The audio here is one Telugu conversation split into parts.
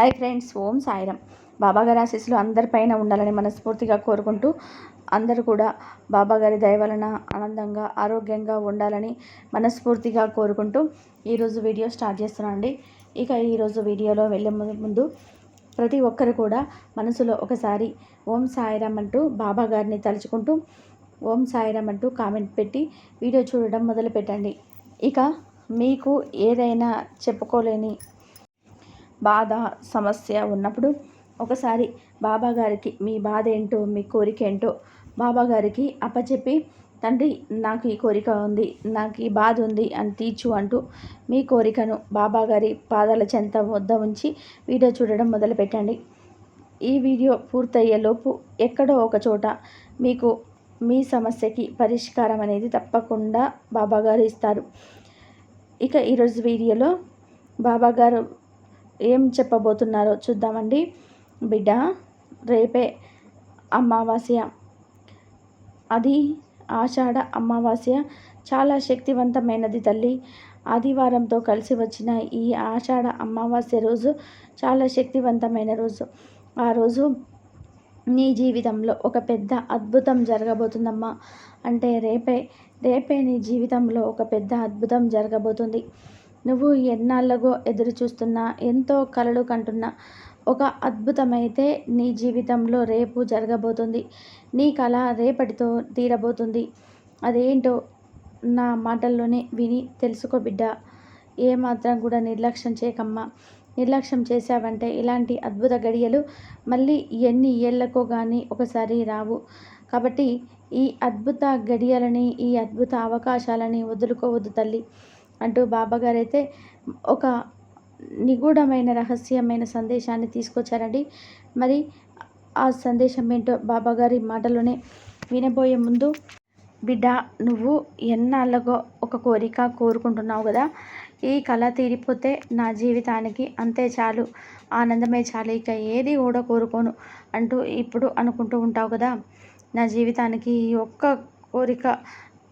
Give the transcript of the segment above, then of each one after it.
హాయ్ ఫ్రెండ్స్ ఓం సాయిరం బాబాగారి ఆశీస్సులు అందరిపైన ఉండాలని మనస్ఫూర్తిగా కోరుకుంటూ అందరూ కూడా బాబాగారి దయ వలన ఆనందంగా ఆరోగ్యంగా ఉండాలని మనస్ఫూర్తిగా కోరుకుంటూ ఈరోజు వీడియో స్టార్ట్ చేస్తున్నాను అండి. ఇక ఈరోజు వీడియోలో వెళ్ళే ముందు- ముందు ప్రతి ఒక్కరు కూడా మనసులో ఒకసారి ఓం సాయిరామ్ అంటూ బాబా గారిని తలుచుకుంటూ ఓం సాయిరామ్ అంటూ కామెంట్ పెట్టి వీడియో చూడడం మొదలు పెట్టండి ఇక మీకు ఏదైనా చెప్పుకోలేని బాధ సమస్య ఉన్నప్పుడు ఒకసారి బాబా గారికి మీ బాధ ఏంటో మీ కోరిక ఏంటో బాబా గారికి అప్పచెప్పి తండ్రి నాకు ఈ కోరిక ఉంది నాకు ఈ బాధ ఉంది అని తీర్చు అంటూ మీ కోరికను బాబా గారి పాదాల చెంత వద్ద ఉంచి వీడియో చూడడం మొదలుపెట్టండి. ఈ వీడియో పూర్తయ్యేలోపు ఎక్కడో ఒక చోట మీకు మీ సమస్యకి పరిష్కారం అనేది తప్పకుండా బాబాగారు ఇస్తారు. ఇక ఈరోజు వీడియోలో బాబాగారు ఏం చెప్పబోతున్నారో చూద్దామండి. బిడ్డ రేపే అమావాస్య. అది ఆషాఢ అమావాస్య. చాలా శక్తివంతమైనది తల్లి. ఆదివారంతో కలిసి వచ్చిన ఈ ఆషాఢ అమావాస్య రోజు చాలా శక్తివంతమైన రోజు. ఆ రోజు నీ జీవితంలో ఒక పెద్ద అద్భుతం జరగబోతుందమ్మా. అంటే రేపే రేపే నీ జీవితంలో ఒక పెద్ద అద్భుతం జరగబోతుంది. నువ్వు ఎన్నాళ్ళగో ఎదురు చూస్తున్న ఎంతో కలలు కంటున్న. ఒక అద్భుతమైతే నీ జీవితంలో రేపు జరగబోతుంది. నీ కళ రేపటితో తీరబోతుంది. అదేంటో నా మాటల్లోనే విని తెలుసుకో బిడ్డ. ఏమాత్రం కూడా నిర్లక్ష్యం చేయకమ్మా. నిర్లక్ష్యం చేశావంటే ఇలాంటి అద్భుత గడియలు మళ్ళీ ఎన్ని ఏళ్ళకో కానీ ఒకసారి రావు. కాబట్టి ఈ అద్భుత గడియలని ఈ అద్భుత అవకాశాలని వదులుకోవద్దు తల్లి. అంటూ బాబాగారైతే ఒక నిగూఢమైన రహస్యమైన సందేశాన్ని తీసుకొచ్చారండి. మరి ఆ సందేశం ఏంటో బాబాగారి మాటలోనే వినబోయే ముందు బిడ్డ నువ్వు ఎన్నాళ్ళగో ఒక కోరిక కోరుకుంటున్నావు కదా? ఈ కళ తీరిపోతే నా జీవితానికి అంతే చాలు. ఆనందమే చాలు. ఇక ఏది కూడా కోరుకోను అంటూ ఇప్పుడు అనుకుంటూ ఉంటావు కదా. నా జీవితానికి ఈ ఒక్క కోరిక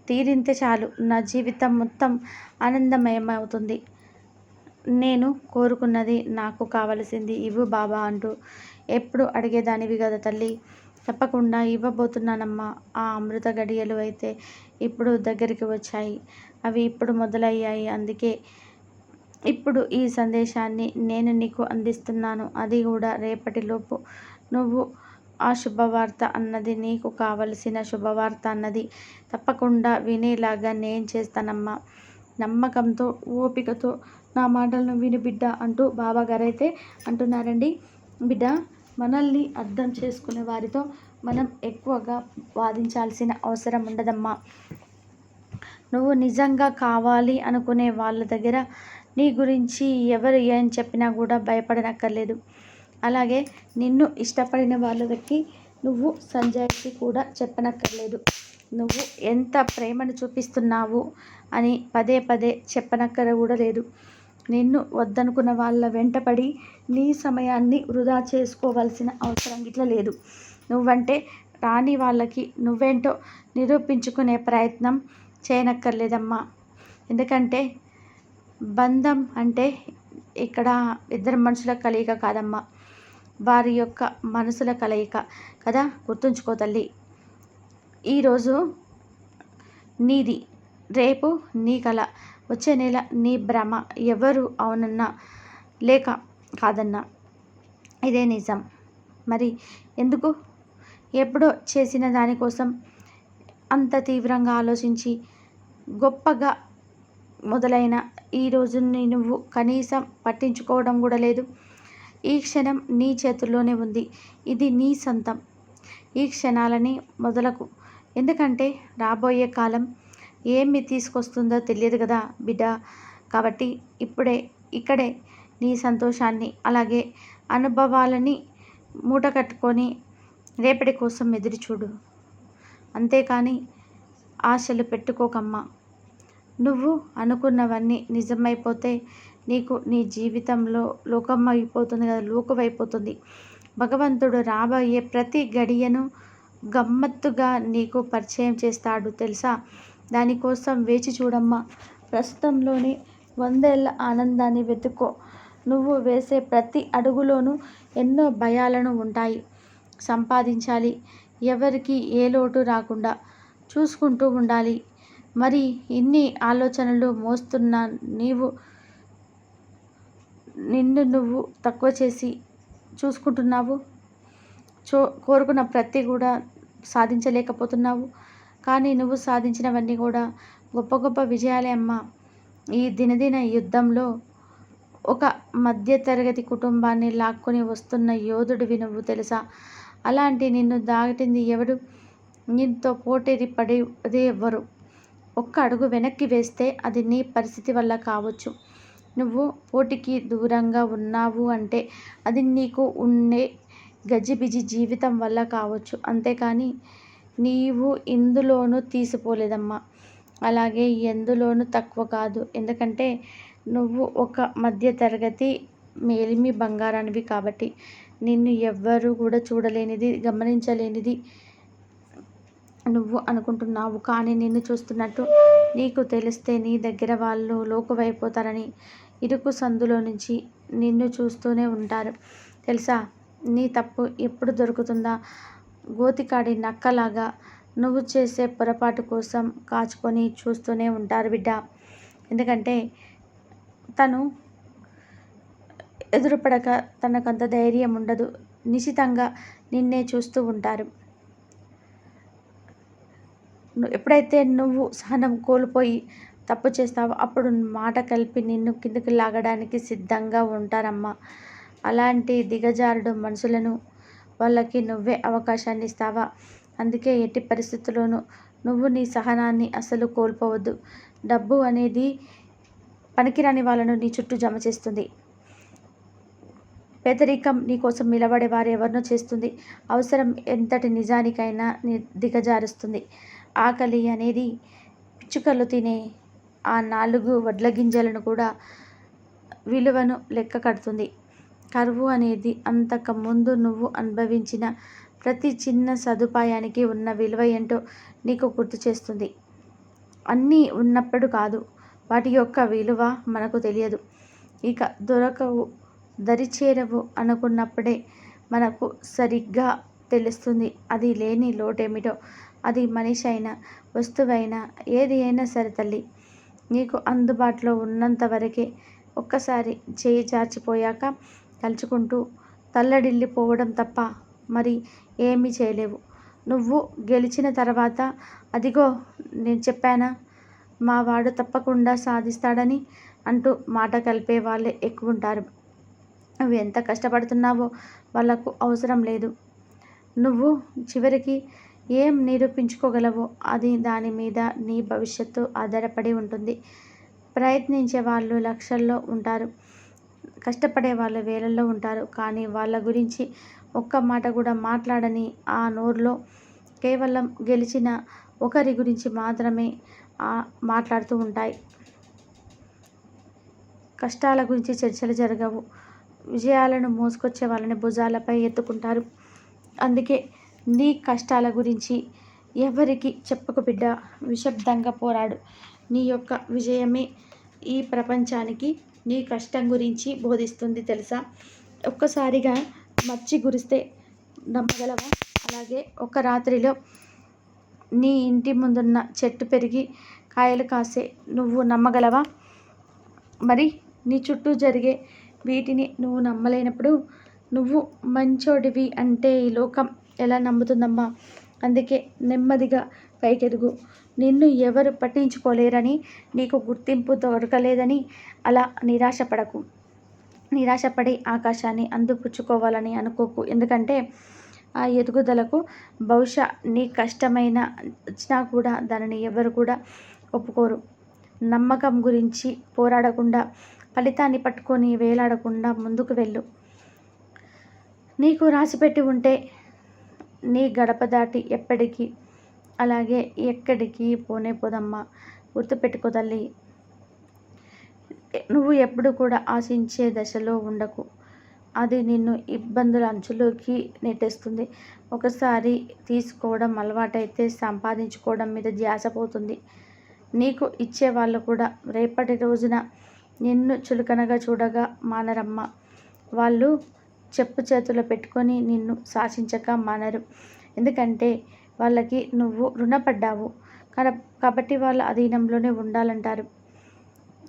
తీరింతే చాలు. నా జీవితం మొత్తం ఆనందమయమవుతుంది. నేను కోరుకున్నది నాకు కావలసింది ఇవ్వు బాబా అంటూ ఎప్పుడు అడిగేదానివి కదా తల్లి. తప్పకుండా ఇవ్వబోతున్నానమ్మా. ఆ అమృత గడియలు అయితే ఇప్పుడు దగ్గరికి వచ్చాయి. అవి ఇప్పుడు మొదలయ్యాయి. అందుకే ఇప్పుడు ఈ సందేశాన్ని నేను నీకు అందిస్తున్నాను. అది కూడా రేపటిలోపు నువ్వు ఆ శుభవార్త అన్నది నీకు కావలసిన శుభవార్త అన్నది తప్పకుండా వినేలాగా నేను చేస్తానమ్మా. నమ్మకంతో ఓపికతో నా మాటలను విని బిడ్డ అంటూ బాబాగారైతే అంటున్నారండి. బిడ్డ మనల్ని అర్థం చేసుకునే వారితో మనం ఎక్కువగా వాదించాల్సిన అవసరం ఉండదమ్మా. నువ్వు నిజంగా కావాలి అనుకునే వాళ్ళ దగ్గర నీ గురించి ఎవరు ఏం చెప్పినా కూడా భయపడనక్కర్లేదు. అలాగే నిన్ను ఇష్టపడిన వాళ్ళకి నువ్వు సంజయ్కి కూడా చెప్పనక్కర్లేదు. నువ్వు ఎంత ప్రేమను చూపిస్తున్నావు అని పదే పదే చెప్పనక్కర కూడా లేదు. నిన్ను వద్దనుకున్న వాళ్ళ వెంటపడి నీ సమయాన్ని వృధా చేసుకోవాల్సిన అవసరం ఇట్లా లేదు. నువ్వంటే రాని వాళ్ళకి నువ్వేంటో నిరూపించుకునే ప్రయత్నం చేయనక్కర్లేదమ్మా. ఎందుకంటే బంధం అంటే ఇక్కడ ఇద్దరు మనుషుల కలయిక కాదమ్మా. వారి యొక్క మనసుల కలయిక. కదా? గుర్తుంచుకో తల్లి. ఈరోజు నీది రేపు నీ కళ వచ్చే నెల నీ భ్రమ ఎవరు అవునన్నా లేక కాదన్నా. ఇదే నిజం. మరి ఎందుకు? ఎప్పుడో చేసిన దానికోసం అంత తీవ్రంగా ఆలోచించి గొప్పగా మొదలైన ఈ రోజుని నువ్వు కనీసం పట్టించుకోవడం కూడా లేదు. ఈ క్షణం నీ చేతుల్లోనే ఉంది. ఇది నీ సొంతం. ఈ క్షణాలని మొదలకు ఎందుకంటే రాబోయే కాలం ఏమి తీసుకొస్తుందో తెలియదు కదా బిడ్డ. కాబట్టి ఇప్పుడే ఇక్కడే నీ సంతోషాన్ని అలాగే అనుభవాలని మూట కట్టుకొని రేపటి కోసం ఎదురు చూడు. అంతేకాని ఆశలు పెట్టుకోకమ్మా. నువ్వు అనుకున్నవన్నీ నిజమైపోతే నీకు నీ జీవితంలో లోకం అయిపోతుంది కదా లోకమైపోతుంది. భగవంతుడు రాబోయే ప్రతి గడియను గమ్మత్తుగా నీకు పరిచయం చేస్తాడు తెలుసా? దానికోసం వేచి చూడమ్మా. ప్రస్తుతంలోనే వందేళ్ళ ఆనందాన్ని వెతుక్కో. నువ్వు వేసే ప్రతి అడుగులోనూ ఎన్నో భయాలను ఉంటాయి. సంపాదించాలి. ఎవరికి ఏ లోటు రాకుండా చూసుకుంటూ ఉండాలి. మరి ఇన్ని ఆలోచనలు మోస్తున్న నీవు నిన్ను నువ్వు తక్కువ చేసి చూసుకుంటున్నావు. చో కోరుకున్న ప్రతి కూడా సాధించలేకపోతున్నావు. కానీ నువ్వు సాధించినవన్నీ కూడా గొప్ప గొప్ప విజయాలే అమ్మ. ఈ దినదిన యుద్ధంలో ఒక మధ్యతరగతి కుటుంబాన్ని లాక్కొని వస్తున్న యోధుడివి నువ్వు తెలుసా? అలాంటి నిన్ను దాటింది ఎవడు? నీతో పోటీది పడేది ఎవ్వరు ఒక్క అడుగు వెనక్కి వేస్తే అది నీ పరిస్థితి వల్ల కావచ్చు. నువ్వు పోటీకి దూరంగా ఉన్నావు అంటే అది నీకు ఉండే గజిబిజి జీవితం వల్ల కావచ్చు. అంతేకాని నీవు ఇందులోనూ తీసిపోలేదమ్మా. అలాగే ఎందులోనూ తక్కువ కాదు. ఎందుకంటే నువ్వు ఒక మధ్య తరగతి మేలిమి బంగారానివి కాబట్టి నిన్ను ఎవ్వరూ కూడా చూడలేనిది గమనించలేనిది నువ్వు అనుకుంటున్నావు కానీ నిన్ను చూస్తున్నట్టు నీకు తెలిస్తే నీ దగ్గర వాళ్ళు లోకువైపోతారని ఇరుకు సందులో నుంచి నిన్ను చూస్తూనే ఉంటారు. తెలుసా? నీ తప్పు ఎప్పుడు దొరుకుతుందా? గోతికాడి నక్కలాగా నువ్వు చేసే పొరపాటు కోసం కాచుకొని చూస్తూనే ఉంటారు బిడ్డ. ఎందుకంటే తను ఎదురుపడక తనకంత ధైర్యం ఉండదు. నిశితంగా నిన్నే చూస్తూ ఉంటారు. ఎప్పుడైతే నువ్వు సహనం కోల్పోయి తప్పు చేస్తావో అప్పుడు మాట కలిపి నిన్ను కిందకి లాగడానికి సిద్ధంగా ఉంటారమ్మా. అలాంటి దిగజారుడు మనుషులను వాళ్ళకి నువ్వే అవకాశాన్ని ఇస్తావా? అందుకే ఎట్టి పరిస్థితుల్లోనూ నువ్వు నీ సహనాన్ని అసలు కోల్పోవద్దు. డబ్బు అనేది పనికిరాని వాళ్ళను నీ చుట్టూ జమ చేస్తుంది. పేదరికం నీ కోసం నిలబడే వారు ఎవరినో చేస్తుంది. అవసరం ఎంతటి నిజానికైనా దిగజారుస్తుంది. ఆకలి అనేది పిచ్చుకలు తినే ఆ నాలుగు వడ్ల గింజలను కూడా విలువను లెక్క కడుతుంది. కరువు అనేది అంతకు ముందు నువ్వు అనుభవించిన ప్రతి చిన్న సదుపాయానికి ఉన్న విలువ ఏంటో నీకు గుర్తు చేస్తుంది. అన్నీ ఉన్నప్పుడు కాదు వాటి యొక్క విలువ మనకు తెలియదు. ఇక దొరకవు దరిచేరవు అనుకున్నప్పుడే మనకు సరిగ్గా తెలుస్తుంది. అది లేని లోటేమిటో అది మనిషి అయినా వస్తువైనా ఏది అయినా సరే తల్లి. నీకు అందుబాటులో ఉన్నంత వరకే ఒక్కసారి చేయి చాచిపోయాక తలుచుకుంటూ తల్లడిల్లిపోవడం తప్ప మరి ఏమీ చేయలేవు. నువ్వు గెలిచిన తర్వాత అదిగో నేను చెప్పానా మా వాడు తప్పకుండా సాధిస్తాడని అంటూ మాట కలిపే వాళ్ళే ఎక్కువ ఉంటారు నువ్వు ఎంత కష్టపడుతున్నావో వాళ్ళకు అవసరం లేదు. నువ్వు చివరికి ఏం నిరూపించుకోగలవో? అది దాని మీద నీ భవిష్యత్తు ఆధారపడి ఉంటుంది. ప్రయత్నించే వాళ్ళు లక్షల్లో ఉంటారు. కష్టపడే వాళ్ళు వేలల్లో ఉంటారు. కానీ వాళ్ళ గురించి ఒక్క మాట కూడా మాట్లాడని ఆ నోరులో కేవలం గెలిచిన ఒకరి గురించి మాత్రమే మాట్లాడుతూ ఉంటాయి. కష్టాల గురించి చర్చలు జరగవు. విజయాలను మోసుకొచ్చే వాళ్ళని భుజాలపై ఎత్తుకుంటారు. అందుకే నీ కష్టాల గురించి ఎవరికి చెప్పకు బిడ్డ. నిశ్శబ్దంగా పోరాడు. నీ యొక్క విజయమే ఈ ప్రపంచానికి నీ కష్టం గురించి బోధిస్తుంది తెలుసా? ఒక్కసారిగా మర్చి గురిస్తే నమ్మగలవా? అలాగే ఒక రాత్రిలో నీ ఇంటి ముందున్న చెట్టు పెరిగి కాయలు కాసే నువ్వు నమ్మగలవా? మరి నీ చుట్టూ జరిగే వీటిని నువ్వు నమ్మలేనప్పుడు నువ్వు మంచోడివి అంటే ఈ లోకం ఎలా నమ్ముతుందమ్మా? అందుకే నెమ్మదిగా పైకెదుగు. నిన్ను ఎవరు పట్టించుకోలేరని నీకు గుర్తింపు దొరకలేదని అలా నిరాశపడకు. నిరాశపడి ఆకాశాన్ని అందిపుచ్చుకోవాలని అనుకోకు. ఎందుకంటే ఆ ఎదుగుదలకు బహుశా నీ కష్టమైన వచ్చినా కూడా దానిని ఎవరు కూడా ఒప్పుకోరు. నమ్మకం గురించి పోరాడకుండా ఫలితాన్ని పట్టుకొని వేలాడకుండా ముందుకు వెళ్ళు. నీకు రాసిపెట్టి ఉంటే నీ గడప దాటి ఎప్పటికీ? అలాగే ఎక్కడికి పోనే పోదమ్మా. గుర్తుపెట్టుకో తల్లి. నువ్వు ఎప్పుడు కూడా ఆశించే దశలో ఉండకు. అది నిన్ను ఇబ్బందుల అంచులోకి నెట్టేస్తుంది. ఒకసారి తీసుకోవడం అలవాటైతే సంపాదించుకోవడం మీద ధ్యాస పోతుంది. నీకు ఇచ్చే వాళ్ళు కూడా రేపటి రోజున నిన్ను చులకనగా చూడగా మానరమ్మ. వాళ్ళు చెప్పు చేతుల్లో పెట్టుకొని నిన్ను శాసించక మానరు. ఎందుకంటే వాళ్ళకి నువ్వు రుణపడ్డావు. కాబట్టి వాళ్ళ అధీనంలోనే ఉండాలంటారు.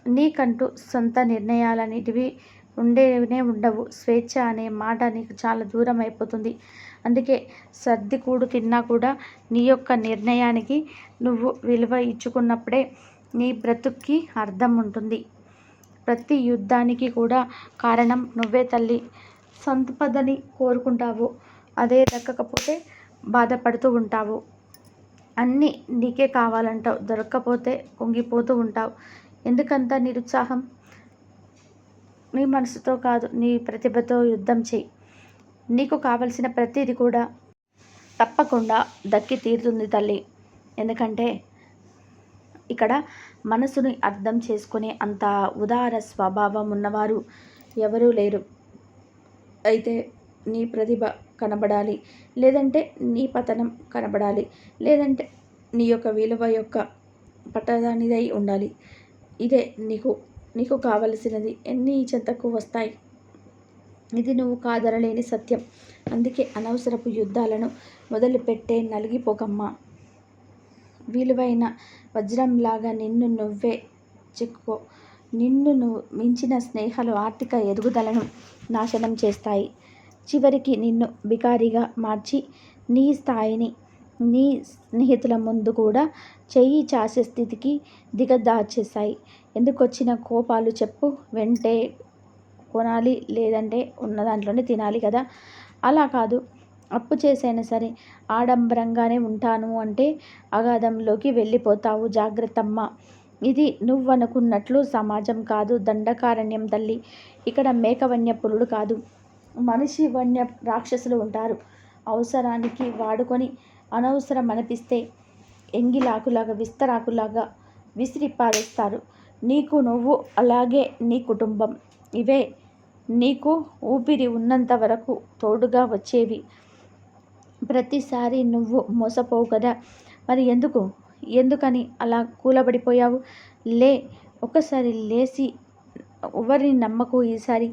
నీకంటూ సొంత నిర్ణయాలనేటివి ఉండేనే ఉండవు. స్వేచ్ఛ అనే మాట నీకు చాలా దూరం అయిపోతుంది. అందుకే సర్ది కూడు తిన్నా కూడా నీ యొక్క నిర్ణయానికి నువ్వు విలువ ఇచ్చుకున్నప్పుడే నీ బ్రతుక్కి అర్థం ఉంటుంది. ప్రతి యుద్ధానికి కూడా కారణం నువ్వే తల్లి. సంపదని కోరుకుంటావు. అదే దక్కకపోతే బాధపడుతూ ఉంటావు. అన్నీ నీకే కావాలంటావు. దొరక్కపోతే కుంగిపోతూ ఉంటావు. ఎందుకంత నిరుత్సాహం? నీ మనసుతో కాదు నీ ప్రతిభతో యుద్ధం చేయి. నీకు కావలసిన ప్రతిదీ కూడా తప్పకుండా దక్కి తీరుతుంది తల్లి. ఎందుకంటే ఇక్కడ మనసుని అర్థం చేసుకునే అంత ఉదార స్వభావం ఉన్నవారు ఎవరూ లేరు. అయితే నీ ప్రతిభ కనబడాలి. లేదంటే నీ పతనం కనబడాలి. లేదంటే నీ యొక్క విలువ యొక్క పట్టదానిదై ఉండాలి. ఇదే నీకు నీకు కావలసినది. ఎన్ని చెంతకు వస్తాయి? ఇది నువ్వు కాదరలేని సత్యం. అందుకే అనవసరపు యుద్ధాలను మొదలుపెట్టే నలిగిపోకమ్మా. విలువైన వజ్రంలాగా నిన్ను నువ్వే చెక్కుకో నిన్ను మించిన స్నేహాలు ఆర్థిక ఎదుగుదలను నాశనం చేస్తాయి. చివరికి నిన్ను బికారిగా మార్చి నీ స్థాయిని నీ స్నేహితుల ముందు కూడా చెయ్యి చాసే స్థితికి దిగదార్చేస్తాయి ఎందుకు వచ్చిన కోపాలు చెప్పు వెంటే కొనాలి లేదంటే ఉన్న దాంట్లోనే తినాలి కదా. అలా కాదు. అప్పు చేసైనా సరే ఆడంబరంగానే ఉంటాను అంటే అగాధంలోకి వెళ్ళిపోతావు జాగ్రత్తమ్మ. ఇది నువ్వనుకున్నట్లు సమాజం కాదు దండకారణ్యం తల్లి. ఇక్కడ మేకవన్య పురుడు కాదు. మనిషి వన్య రాక్షసులు ఉంటారు. అవసరానికి వాడుకొని అనవసరం అనిపిస్తే ఎంగిలాకులాగా విస్తరాకులాగా విసిరి పారేస్తారు నీకు నువ్వు అలాగే నీ కుటుంబం. ఇవే నీకు ఊపిరి ఉన్నంత వరకు తోడుగా వచ్చేవి. ప్రతిసారి నువ్వు మోసపోవు కదా. మరి ఎందుకు? ఎందుకని అలా కూలబడిపోయావు? లే ఒకసారి లేచి ఎవరిని నమ్మకు ఈసారి?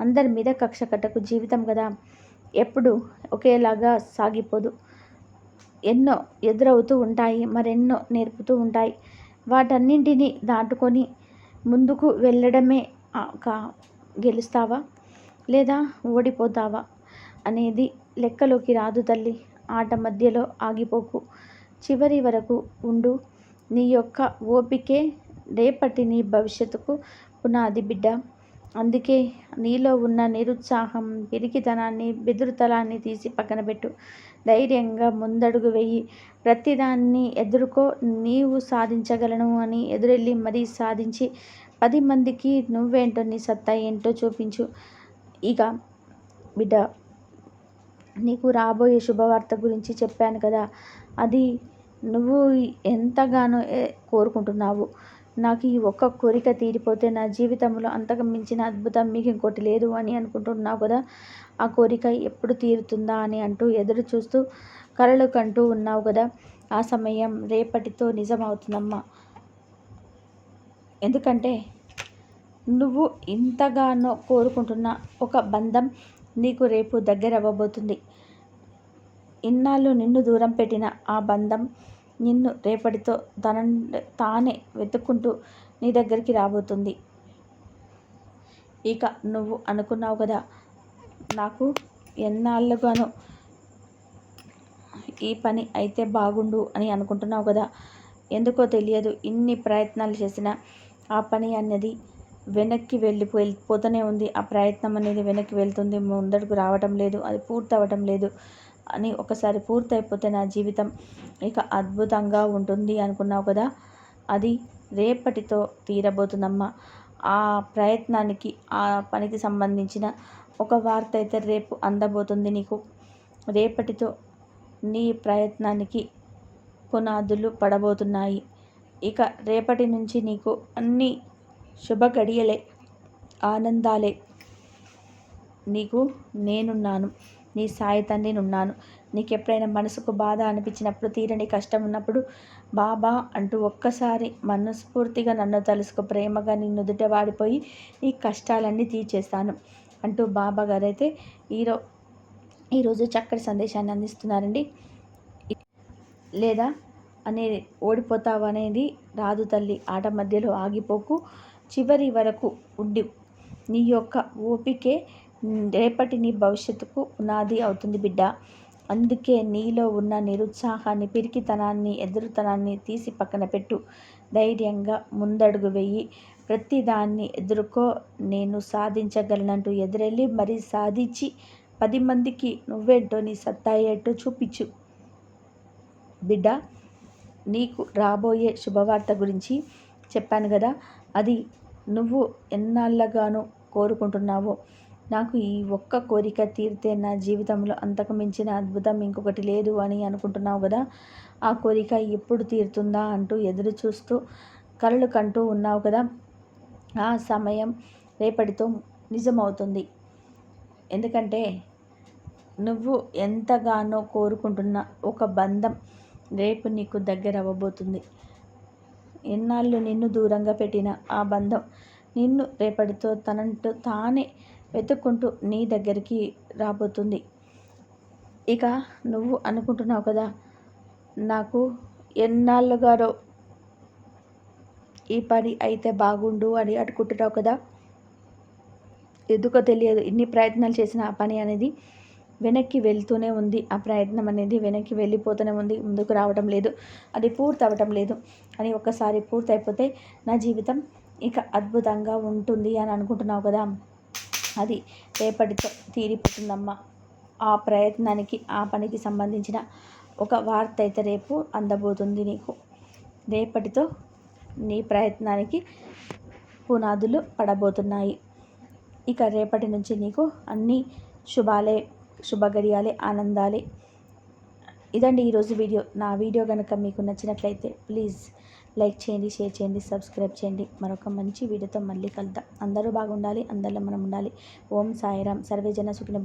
అందరి మీద కక్ష కట్టకు జీవితం కదా ఎప్పుడు ఒకేలాగా సాగిపోదు. ఎన్నో ఎదురవుతూ ఉంటాయి మరెన్నో నేర్పుతూ ఉంటాయి. వాటన్నింటినీ దాటుకొని ముందుకు వెళ్ళడమే కా గెలుస్తావా? లేదా ఓడిపోతావా? అనేది లెక్కలోకి రాదు తల్లి. ఆట మధ్యలో ఆగిపోకు. చివరి వరకు ఉండు. నీ యొక్క ఓపికే రేపటి నీ భవిష్యత్తుకు పునాది బిడ్డ. అందుకే నీలో ఉన్న నిరుత్సాహం పిరికితనాన్ని బెదురుతలాన్ని తీసి పక్కన పెట్టు. ధైర్యంగా ముందడుగు వెయ్యి ప్రతిదాన్ని ఎదుర్కో. నీవు సాధించగలను అని ఎదురెళ్ళి మరీ సాధించి పది మందికి నువ్వేంటో నీ సత్తా ఏంటో చూపించు. ఇక బిడ్డ నీకు రాబోయే శుభవార్త గురించి చెప్పాను కదా. అది నువ్వు ఎంతగానో కోరుకుంటున్నావు. నాకు ఈ ఒక్క కోరిక తీరిపోతే నా జీవితంలో అంతకు మించిన అద్భుతం మీకు ఇంకోటి లేదు అని అనుకుంటున్నావు కదా. ఆ కోరిక ఎప్పుడు తీరుతుందా అని అంటూ ఎదురు చూస్తూ కలలు కంటూ ఉన్నావు కదా. ఆ సమయం రేపటితో నిజమవుతుందమ్మా. ఎందుకంటే నువ్వు ఇంతగానో కోరుకుంటున్న ఒక బంధం నీకు రేపు దగ్గర అవ్వబోతుంది ఇన్నాళ్ళు నిన్ను దూరం పెట్టిన ఆ బంధం నిన్ను రేపటితో తన తానే వెతుక్కుంటూ నీ దగ్గరికి రాబోతుంది. ఇక నువ్వు అనుకున్నావు కదా నాకు ఎన్నాళ్ళుగానో ఈ పని అయితే బాగుండు అని అనుకుంటున్నావు కదా ఎందుకో తెలియదు ఇన్ని ప్రయత్నాలు చేసినా ఆ పని అనేది వెనక్కి వెళ్ళిపో పోతూనే ఉంది. ఆ ప్రయత్నం అనేది వెనక్కి వెళ్తుంది. ముందడుగు రావటం లేదు. అది పూర్తి లేదు. అని ఒకసారి పూర్తయిపోతే నా జీవితం ఇక అద్భుతంగా ఉంటుంది అనుకున్నావు కదా? అది రేపటితో తీరబోతుందమ్మా. ఆ ప్రయత్నానికి ఆ పనికి సంబంధించిన ఒక వార్త అయితే రేపు అందబోతుంది నీకు. రేపటితో నీ ప్రయత్నానికి పునాదులు పడబోతున్నాయి. ఇక రేపటి నుంచి నీకు అన్ని శుభ గడియలే ఆనందాలే. నీకు నేనున్నాను. నీ సాయి తండ్రి ఉన్నాను నీకు ఎప్పుడైనా మనసుకు బాధ అనిపించినప్పుడు తీరని కష్టం ఉన్నప్పుడు బాబా అంటూ ఒక్కసారి మనస్ఫూర్తిగా నన్ను తలుసుకో ప్రేమగా నిన్ను నుదుట వాడిపోయి ఈ కష్టాలన్నీ తీర్చేస్తాను అంటూ బాబా గారైతే ఈరో ఈరోజు చక్కటి సందేశాన్ని అందిస్తున్నారండి. లేదా అనే ఓడిపోతావు అనేది రాదు తల్లి. ఆట మధ్యలో ఆగిపోకు. చివరి వరకు ఉండి. నీ యొక్క ఓపికే రేపటి నీ భవిష్యత్తుకు పునాది అవుతుంది బిడ్డ. అందుకే నీలో ఉన్న నిరుత్సాహాన్ని పిరికితనాన్ని ఎదురుతనాన్ని తీసి పక్కన పెట్టు. ధైర్యంగా ముందడుగు వెయ్యి ప్రతిదాన్ని ఎదుర్కో. నేను సాధించగలనంటూ ఎదురెళ్ళి మరీ సాధించి పది మందికి నువ్వేంటో నీ సత్తా చూపించు. బిడ్డ నీకు రాబోయే శుభవార్త గురించి చెప్పాను కదా. అది నువ్వు ఎన్నాళ్ళగానో కోరుకుంటున్నావో నాకు ఈ ఒక్క కోరిక తీరితే నా జీవితంలో అంతకు మించిన అద్భుతం ఇంకొకటి లేదు అని అనుకుంటున్నావు కదా? ఆ కోరిక ఎప్పుడు తీరుతుందా అంటూ ఎదురు చూస్తూ కలలు కంటూ ఉన్నావు కదా? ఆ సమయం రేపటితో నిజమవుతుంది. ఎందుకంటే నువ్వు ఎంతగానో కోరుకుంటున్న ఒక బంధం రేపు నీకు దగ్గర అవ్వబోతుంది. ఎన్నాళ్ళు నిన్ను దూరంగా పెట్టిన ఆ బంధం నిన్ను రేపటితో తనంటూ తానే వెతుక్కుంటూ నీ దగ్గరికి రాబోతుంది. ఇక నువ్వు అనుకుంటున్నావు కదా నాకు ఎన్నాళ్ళుగారో ఈ పని అయితే బాగుండు అని అనుకుంటున్నావు కదా. ఎందుకో తెలియదు ఇన్ని ప్రయత్నాలు చేసిన ఆ పని అనేది వెనక్కి వెళ్తూనే ఉంది. ఆ ప్రయత్నం అనేది వెనక్కి వెళ్ళిపోతూనే ఉంది. ముందుకు రావడం లేదు అది పూర్తి అవ్వటం లేదు అని ఒక్కసారి పూర్తి అయిపోతే నా జీవితం ఇక అద్భుతంగా ఉంటుంది అని అనుకుంటున్నావు కదా. అది రేపటితో తీరిపోతుందమ్మా. ఆ ప్రయత్నానికి ఆ పనికి సంబంధించిన ఒక వార్త అయితే రేపు అందబోతుంది నీకు. రేపటితో నీ ప్రయత్నానికి పునాదులు పడబోతున్నాయి. ఇక రేపటి నుంచి నీకు అన్ని శుభాలే శుభగడియాలే ఆనందాలే. ఇదండి ఈరోజు వీడియో. నా వీడియో కనుక మీకు నచ్చినట్లయితే ప్లీజ్ లైక్ చేయండి షేర్ చేయండి సబ్స్క్రైబ్ చేయండి. మరొక మంచి వీడియోతో మళ్ళీ కలుద్దాం. అందరూ బాగుండాలి అందరిలో మనం ఉండాలి. ఓం సాయిరామ్. సర్వేజన సుఖిన